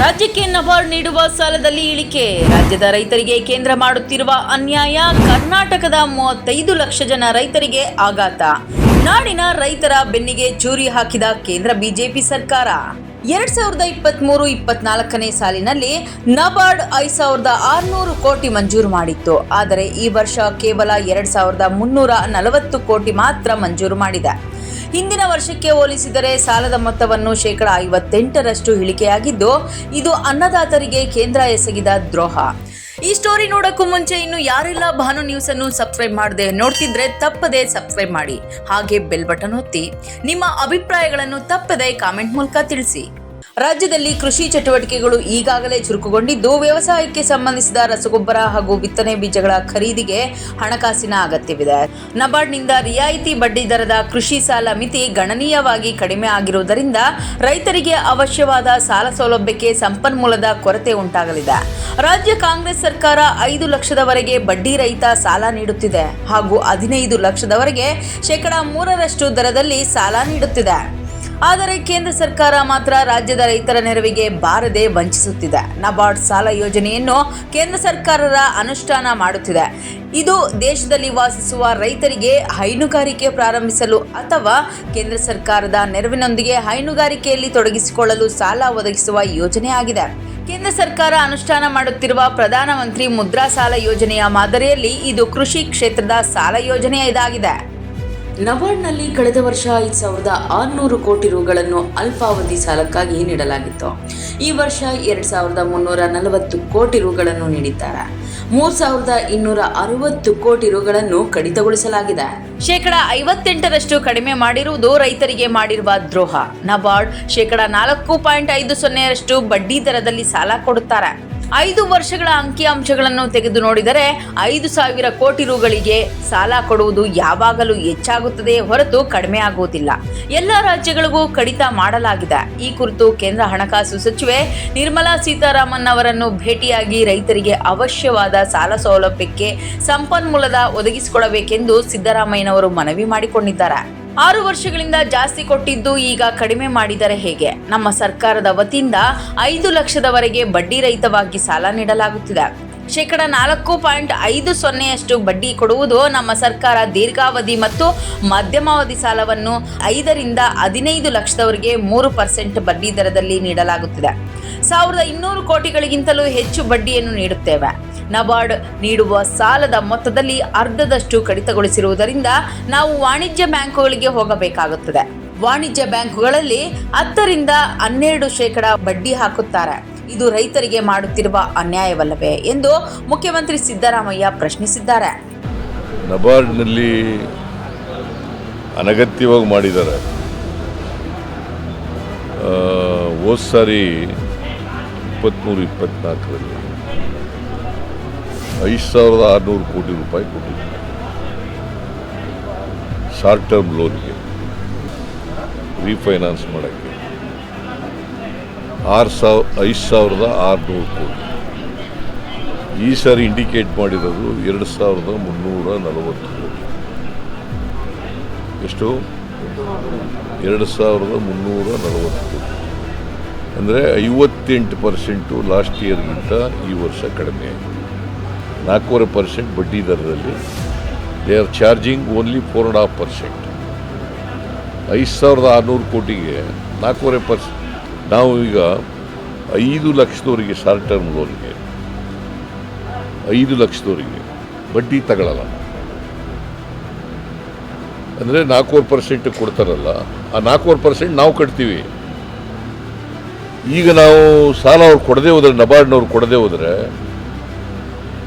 ರಾಜ್ಯಕ್ಕೆ ನಬಾರ್ಡ್ ನೀಡುವ ಸಾಲದಲ್ಲಿ ಇಳಿಕೆ. ರಾಜ್ಯದ ರೈತರಿಗೆ ಕೇಂದ್ರ ಮಾಡುತ್ತಿರುವ ಅನ್ಯಾಯ ಕರ್ನಾಟಕದ ಮೂವತ್ತೈದು ಲಕ್ಷ ಜನ ರೈತರಿಗೆ ಆಘಾತ. ನಾಡಿನ ರೈತರ ಬೆನ್ನಿಗೆ ಚೂರಿ ಹಾಕಿದ ಕೇಂದ್ರ ಬಿಜೆಪಿ ಸರ್ಕಾರ. ಎರಡ್ ಸಾವಿರದ ಇಪ್ಪತ್ತ್ ಮೂರು ಇಪ್ಪತ್ನಾಲ್ಕನೇ ಸಾಲಿನಲ್ಲಿ ನಬಾರ್ಡ್ ಐದು ಸಾವಿರದ ಆರುನೂರು ಕೋಟಿ ಮಂಜೂರು ಮಾಡಿತ್ತು. ಆದರೆ ಈ ವರ್ಷ ಕೇವಲ ಎರಡ್ ಸಾವಿರದ ಮುನ್ನೂರ ನಲವತ್ತು ಕೋಟಿ ಮಾತ್ರ ಮಂಜೂರು ಮಾಡಿದೆ. ಹಿಂದಿನ ವರ್ಷಕ್ಕೆ ಹೋಲಿಸಿದರೆ ಸಾಲದ ಮೊತ್ತವನ್ನು ಶೇಕಡ ಐವತ್ತೆಂಟರಷ್ಟು ಇಳಿಕೆಯಾಗಿದ್ದು, ಇದು ಅನ್ನದಾತರಿಗೆ ಕೇಂದ್ರ ಎಸಗಿದ ದ್ರೋಹ. ಈ ಸ್ಟೋರಿ ನೋಡೋಕ್ಕೂ ಮುಂಚೆ ಇನ್ನು ಯಾರೆಲ್ಲ ಭಾನು ನ್ಯೂಸ್ ಅನ್ನು ಸಬ್ಸ್ಕ್ರೈಬ್ ಮಾಡದೆ ನೋಡ್ತಿದ್ರೆ ತಪ್ಪದೆ ಸಬ್ಸ್ಕ್ರೈಬ್ ಮಾಡಿ. ಹಾಗೆ ಬೆಲ್ ಬಟನ್ ಒತ್ತಿ. ನಿಮ್ಮ ಅಭಿಪ್ರಾಯಗಳನ್ನು ತಪ್ಪದೆ ಕಾಮೆಂಟ್ ಮೂಲಕ ತಿಳಿಸಿ. ರಾಜ್ಯದಲ್ಲಿ ಕೃಷಿ ಚಟುವಟಿಕೆಗಳು ಈಗಾಗಲೇ ಚುರುಕುಗೊಂಡಿದ್ದು, ವ್ಯವಸಾಯಕ್ಕೆ ಸಂಬಂಧಿಸಿದ ರಸಗೊಬ್ಬರ ಹಾಗೂ ಬಿತ್ತನೆ ಬೀಜಗಳ ಖರೀದಿಗೆ ಹಣಕಾಸಿನ ಅಗತ್ಯವಿದೆ. ನಬಾರ್ಡ್ನಿಂದ ರಿಯಾಯಿತಿ ಬಡ್ಡಿ ದರದ ಕೃಷಿ ಸಾಲ ಮಿತಿ ಗಣನೀಯವಾಗಿ ಕಡಿಮೆ ಆಗಿರುವುದರಿಂದ ರೈತರಿಗೆ ಅವಶ್ಯವಾದ ಸಾಲ ಸೌಲಭ್ಯಕ್ಕೆ ಸಂಪನ್ಮೂಲದ ಕೊರತೆ ಉಂಟಾಗಲಿದೆ. ರಾಜ್ಯ ಕಾಂಗ್ರೆಸ್ ಸರ್ಕಾರ ಐದು ಲಕ್ಷದವರೆಗೆ ಬಡ್ಡಿ ರಹಿತ ಸಾಲ ನೀಡುತ್ತಿದೆ ಹಾಗೂ ಹದಿನೈದು ಲಕ್ಷದವರೆಗೆ ಶೇಕಡಾ ಮೂರರಷ್ಟು ದರದಲ್ಲಿ ಸಾಲ ನೀಡುತ್ತಿದೆ. ಆದರೆ ಕೇಂದ್ರ ಸರ್ಕಾರ ಮಾತ್ರ ರಾಜ್ಯದ ರೈತರ ನೆರವಿಗೆ ಬಾರದೆ ವಂಚಿಸುತ್ತಿದೆ. ನಬಾರ್ಡ್ ಸಾಲ ಯೋಜನೆಯನ್ನು ಕೇಂದ್ರ ಸರ್ಕಾರದ ಅನುಷ್ಠಾನ ಮಾಡುತ್ತಿದೆ. ಇದು ದೇಶದಲ್ಲಿ ವಾಸಿಸುವ ರೈತರಿಗೆ ಹೈನುಗಾರಿಕೆ ಪ್ರಾರಂಭಿಸಲು ಅಥವಾ ಕೇಂದ್ರ ಸರ್ಕಾರದ ನೆರವಿನೊಂದಿಗೆ ಹೈನುಗಾರಿಕೆಯಲ್ಲಿ ತೊಡಗಿಸಿಕೊಳ್ಳಲು ಸಾಲ ಒದಗಿಸುವ ಯೋಜನೆಯಾಗಿದೆ ಕೇಂದ್ರ ಸರ್ಕಾರ ಅನುಷ್ಠಾನ ಮಾಡುತ್ತಿರುವ ಪ್ರಧಾನಮಂತ್ರಿ ಮುದ್ರಾ ಸಾಲ ಯೋಜನೆಯ ಮಾದರಿಯಲ್ಲಿ ಇದು ಕೃಷಿ ಕ್ಷೇತ್ರದ ಸಾಲ ಯೋಜನೆ ಇದಾಗಿದೆ. ನಬಾರ್ಡ್ನಲ್ಲಿ ಕಳೆದ ವರ್ಷ ಐದು ಸಾವಿರದ ಆರುನೂರು ಕೋಟಿ ರುಗಳನ್ನು ಅಲ್ಪಾವಧಿ ಸಾಲಕ್ಕಾಗಿ ನೀಡಲಾಗಿತ್ತು. ಈ ವರ್ಷ ಎರಡು ಸಾವಿರದ ಮುನ್ನೂರ ನಲವತ್ತು ಕೋಟಿ ರುಗಳನ್ನು ನೀಡಿದ್ದಾರೆ. ಮೂರು ಸಾವಿರದ ಇನ್ನೂರ ಅರವತ್ತು ಕೋಟಿ ರುಗಳನ್ನು ಕಡಿತಗೊಳಿಸಲಾಗಿದೆ. ಶೇಕಡ ಐವತ್ತೆಂಟರಷ್ಟು ಕಡಿಮೆ ಮಾಡಿರುವುದು ರೈತರಿಗೆ ಮಾಡಿರುವ ದ್ರೋಹ. ನಬಾರ್ಡ್ ಶೇಕಡ ನಾಲ್ಕು ಪಾಯಿಂಟ್ ಐದು ಸೊನ್ನೆಯರಷ್ಟು ಬಡ್ಡಿ ದರದಲ್ಲಿ ಸಾಲ ಕೊಡುತ್ತಾರೆ. ಐದು ವರ್ಷಗಳ ಅಂಕಿಅಂಶಗಳನ್ನು ತೆಗೆದು ನೋಡಿದರೆ ಐದು ಸಾವಿರ ಕೋಟಿ ರುಗಳಿಗೆ ಸಾಲ ಕೊಡುವುದು ಯಾವಾಗಲೂ ಹೆಚ್ಚಾಗುತ್ತದೆ ಹೊರತು ಕಡಿಮೆ ಆಗುವುದಿಲ್ಲ. ಎಲ್ಲ ರಾಜ್ಯಗಳಿಗೂ ಕಡಿತ ಮಾಡಲಾಗಿದೆ. ಈ ಕುರಿತು ಕೇಂದ್ರ ಹಣಕಾಸು ಸಚಿವೆ ನಿರ್ಮಲಾ ಸೀತಾರಾಮನ್ ಅವರನ್ನು ಭೇಟಿಯಾಗಿ ರೈತರಿಗೆ ಅವಶ್ಯವಾದ ಸಾಲ ಸೌಲಭ್ಯಕ್ಕೆ ಸಂಪನ್ಮೂಲದ ಒದಗಿಸಿಕೊಡಬೇಕೆಂದು ಸಿದ್ದರಾಮಯ್ಯನವರು ಮನವಿ ಮಾಡಿಕೊಂಡಿದ್ದಾರೆ. ಆರು ವರ್ಷಗಳಿಂದ ಜಾಸ್ತಿ ಕೊಟ್ಟಿದ್ದು ಈಗ ಕಡಿಮೆ ಮಾಡಿದರೆ ಹೇಗೆ? ನಮ್ಮ ಸರ್ಕಾರದ ವತಿಯಿಂದ ಐದು ಲಕ್ಷದವರೆಗೆ ಬಡ್ಡಿ ರಹಿತವಾಗಿ ಸಾಲ ನೀಡಲಾಗುತ್ತಿದೆ. ಶೇಕಡ ನಾಲ್ಕು ಪಾಯಿಂಟ್ ಐದು ಸೊನ್ನೆಯಷ್ಟು ಬಡ್ಡಿ ಕೊಡುವುದು ನಮ್ಮ ಸರ್ಕಾರ ದೀರ್ಘಾವಧಿ ಮತ್ತು ಮಧ್ಯಮಾವಧಿ ಸಾಲವನ್ನು ಐದರಿಂದ ಹದಿನೈದು ಲಕ್ಷದವರೆಗೆ ಮೂರು ಪರ್ಸೆಂಟ್ ಬಡ್ಡಿ ದರದಲ್ಲಿ ನೀಡಲಾಗುತ್ತಿದೆ. ಸಾವಿರದ ಇನ್ನೂರು ಕೋಟಿಗಳಿಗಿಂತಲೂ ಹೆಚ್ಚು ಬಡ್ಡಿಯನ್ನು ನೀಡುತ್ತೇವೆ. ನಬಾರ್ಡ್ ನೀಡುವ ಸಾಲದ ಮೊತ್ತದಲ್ಲಿ ಅರ್ಧದಷ್ಟು ಕಡಿತಗೊಳಿಸಿರುವುದರಿಂದ ನಾವು ವಾಣಿಜ್ಯ ಬ್ಯಾಂಕುಗಳಿಗೆ ಹೋಗಬೇಕಾಗುತ್ತದೆ. ವಾಣಿಜ್ಯ ಬ್ಯಾಂಕುಗಳಲ್ಲಿ ಹತ್ತರಿಂದ ಹನ್ನೆರಡು ಶೇಕಡ ಬಡ್ಡಿ ಹಾಕುತ್ತಾರೆ. ಇದು ರೈತರಿಗೆ ಮಾಡುತ್ತಿರುವ ಅನ್ಯಾಯವಲ್ಲವೇ ಎಂದು ಮುಖ್ಯಮಂತ್ರಿ ಸಿದ್ದರಾಮಯ್ಯ ಪ್ರಶ್ನಿಸಿದ್ದಾರೆ. ನಬಾರ್ಡ್ನಲ್ಲಿ ಅನಗತ್ಯವಾಗಿ ಮಾಡಿದ್ದಾರೆ. ಹೋದ್ ಸಾರಿ ಇಪ್ಪತ್ತ್ಮೂರು ಇಪ್ಪತ್ತ್ನಾಲ್ಕರಲ್ಲಿ ಐದು ಸಾವಿರದ ಆರುನೂರು ಕೋಟಿ ರೂಪಾಯಿ ಕೊಟ್ಟಿದ್ದಾರೆ ಶಾರ್ಟ್ ಟರ್ಮ್ ಲೋನ್ಗೆ ರೀಫೈನಾನ್ಸ್ ಮಾಡೋಕ್ಕೆ. ಆರು ಸಾವಿರ, ಐದು ಸಾವಿರದ ಆರುನೂರು ಕೋಟಿ. ಈ ಸಾರಿ ಇಂಡಿಕೇಟ್ ಮಾಡಿರೋದು ಎರಡು ಸಾವಿರದ ಮುನ್ನೂರ ನಲವತ್ತು ಕೋಟಿ. ಎಷ್ಟು? ಎರಡು ಸಾವಿರದ ಮುನ್ನೂರ ನಲವತ್ತು ಕೋಟಿ. ಅಂದರೆ ಐವತ್ತೆಂಟು ಪರ್ಸೆಂಟು ಲಾಸ್ಟ್ ಇಯರ್ಗಿಂತ ಈ ವರ್ಷ ಕಡಿಮೆ ಆಗಿದೆ. ನಾಲ್ಕೂವರೆ ಪರ್ಸೆಂಟ್ ಬಡ್ಡಿ ದರದಲ್ಲಿ. They are charging only four and half percent ಐದು ಸಾವಿರದ ಆರುನೂರು ಕೋಟಿಗೆ ನಾಲ್ಕೂವರೆ ಪರ್ಸೆಂಟ್ ನಾವು ಈಗ ಐದು ಲಕ್ಷದವರಿಗೆ ಶಾರ್ಟ್ ಟರ್ಮ್ ಲೋನ್ಗೆ ಐದು ಲಕ್ಷದವರಿಗೆ ಬಡ್ಡಿ ತಗೊಳ್ಳಲ್ಲ. ಅಂದರೆ ನಾಲ್ಕೂವರೆ ಪರ್ಸೆಂಟ್ ಕೊಡ್ತಾರಲ್ಲ, ಆ ನಾಲ್ಕೂವರೆ ಪರ್ಸೆಂಟ್ ನಾವು ಕಟ್ತೀವಿ. ಈಗ ನಾವು ಸಾಲ ಅವ್ರು ಕೊಡದೇ ಹೋದರೆ, ನಬಾರ್ಡ್ನವ್ರು ಕೊಡದೇ ಹೋದರೆ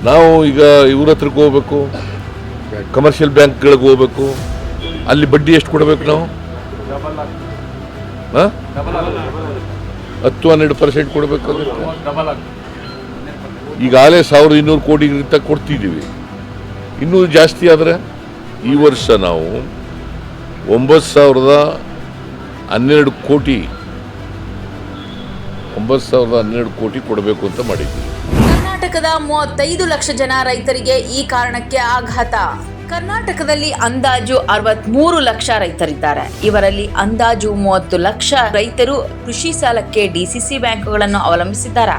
ನಾವು ಈಗ ಇವ್ರ ಹತ್ರಕ್ಕೆ ಹೋಗ್ಬೇಕು ಕಮರ್ಷಿಯಲ್ ಬ್ಯಾಂಕ್ಗಳಿಗೆ ಹೋಗ್ಬೇಕು, ಅಲ್ಲಿ ಬಡ್ಡಿ ಎಷ್ಟು ಕೊಡಬೇಕು ನಾವು? ಹತ್ತು ಹನ್ನೆರಡು ಪರ್ಸೆಂಟ್ ಕೊಡಬೇಕಾಗುತ್ತೆ ಈಗಾಗಲೇ ಸಾವಿರದ ಇನ್ನೂರು ಕೋಟಿಗಿಂತ ಕೊಡ್ತಿದ್ದೀವಿ. ಇನ್ನೂ ಜಾಸ್ತಿ ಆದರೆ ಈ ವರ್ಷ ನಾವು ಒಂಬತ್ತು ಸಾವಿರದ ಹನ್ನೆರಡು ಕೋಟಿ, ಒಂಬತ್ತು ಸಾವಿರದ ಹನ್ನೆರಡು ಕೋಟಿ ಕೊಡಬೇಕು ಅಂತ ಮಾಡಿದ್ದೀವಿ. ಕರ್ನಾಟಕದ ಮೂವತ್ತೈದು ಲಕ್ಷ ಜನ ರೈತರಿಗೆ ಈ ಕಾರಣಕ್ಕೆ ಆಘಾತ. ಕರ್ನಾಟಕದಲ್ಲಿ ಅಂದಾಜು ಅರವತ್ಮೂರು ಲಕ್ಷ ರೈತರಿದ್ದಾರೆ. ಇವರಲ್ಲಿ ಅಂದಾಜು ಮೂವತ್ತು ಲಕ್ಷ ರೈತರು ಕೃಷಿ ಸಾಲಕ್ಕೆ ಡಿಸಿಸಿ ಬ್ಯಾಂಕುಗಳನ್ನು ಅವಲಂಬಿಸಿದ್ದಾರೆ.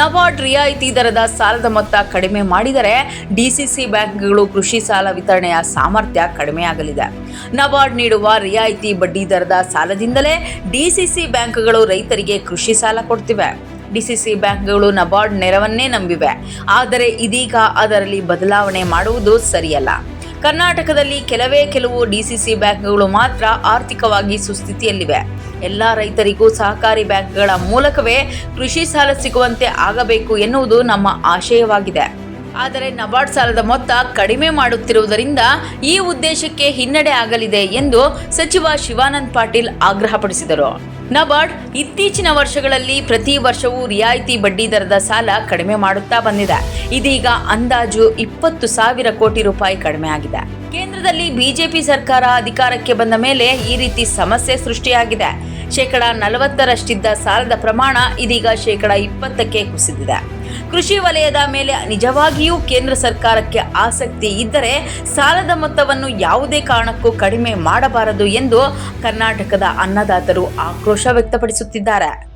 ನಬಾರ್ಡ್ ರಿಯಾಯಿತಿ ದರದ ಸಾಲದ ಮೊತ್ತ ಕಡಿಮೆ ಮಾಡಿದರೆ ಡಿಸಿಸಿ ಬ್ಯಾಂಕ್ಗಳು ಕೃಷಿ ಸಾಲ ವಿತರಣೆಯ ಸಾಮರ್ಥ್ಯ ಕಡಿಮೆಯಾಗಲಿದೆ. ನಬಾರ್ಡ್ ನೀಡುವ ರಿಯಾಯಿತಿ ಬಡ್ಡಿ ದರದ ಸಾಲದಿಂದಲೇ ಡಿಸಿಸಿ ಬ್ಯಾಂಕ್ಗಳು ರೈತರಿಗೆ ಕೃಷಿ ಸಾಲ ಕೊಡ್ತಿವೆ. ಡಿಸಿಸಿ ಬ್ಯಾಂಕ್ಗಳು ನಬಾರ್ಡ್ ನೆರವನ್ನೇ ನಂಬಿವೆ. ಆದರೆ ಇದೀಗ ಅದರಲ್ಲಿ ಬದಲಾವಣೆ ಮಾಡುವುದು ಸರಿಯಲ್ಲ. ಕರ್ನಾಟಕದಲ್ಲಿ ಕೆಲವೇ ಕೆಲವು ಡಿಸಿಸಿ ಬ್ಯಾಂಕ್ಗಳು ಮಾತ್ರ ಆರ್ಥಿಕವಾಗಿ ಸುಸ್ಥಿತಿಯಲ್ಲಿವೆ. ಎಲ್ಲ ರೈತರಿಗೂ ಸಹಕಾರಿ ಬ್ಯಾಂಕ್ಗಳ ಮೂಲಕವೇ ಕೃಷಿ ಸಾಲ ಸಿಗುವಂತೆ ಆಗಬೇಕು ಎನ್ನುವುದು ನಮ್ಮ ಆಶಯವಾಗಿದೆ. ಆದರೆ ನಬಾರ್ಡ್ ಸಾಲದ ಮೊತ್ತ ಕಡಿಮೆ ಮಾಡುತ್ತಿರುವುದರಿಂದ ಈ ಉದ್ದೇಶಕ್ಕೆ ಹಿನ್ನಡೆ ಆಗಲಿದೆ ಎಂದು ಸಚಿವ ಶಿವಾನಂದ್ ಪಾಟೀಲ್ ಆಗ್ರಹಪಡಿಸಿದರು. ನಬಾರ್ಡ್ ಇತ್ತೀಚಿನ ವರ್ಷಗಳಲ್ಲಿ ಪ್ರತಿ ವರ್ಷವೂ ರಿಯಾಯಿತಿ ಬಡ್ಡಿ ದರದ ಸಾಲ ಕಡಿಮೆ ಮಾಡುತ್ತಾ ಬಂದಿದೆ. ಇದೀಗ ಅಂದಾಜು ಇಪ್ಪತ್ತು ಸಾವಿರ ಕೋಟಿ ರೂಪಾಯಿ ಕಡಿಮೆ ಆಗಿದೆ. ಕೇಂದ್ರದಲ್ಲಿ ಬಿಜೆಪಿ ಸರ್ಕಾರ ಅಧಿಕಾರಕ್ಕೆ ಬಂದ ಮೇಲೆ ಈ ರೀತಿ ಸಮಸ್ಯೆ ಸೃಷ್ಟಿಯಾಗಿದೆ. ಶೇಕಡ ನಲವತ್ತರಷ್ಟಿದ್ದ ಸಾಲದ ಪ್ರಮಾಣ ಇದೀಗ ಶೇಕಡ ಇಪ್ಪತ್ತಕ್ಕೆ ಕುಸಿದಿದೆ. ಕೃಷಿ ವಲಯದ ಮೇಲೆ ನಿಜವಾಗಿಯೂ ಕೇಂದ್ರ ಸರ್ಕಾರಕ್ಕೆ ಆಸಕ್ತಿ ಇದ್ದರೆ ಸಾಲದ ಮೊತ್ತವನ್ನು ಯಾವುದೇ ಕಾರಣಕ್ಕೂ ಕಡಿಮೆ ಮಾಡಬಾರದು ಎಂದು ಕರ್ನಾಟಕದ ಅನ್ನದಾತರು ಆಕ್ರೋಶ ವ್ಯಕ್ತಪಡಿಸುತ್ತಿದ್ದಾರೆ.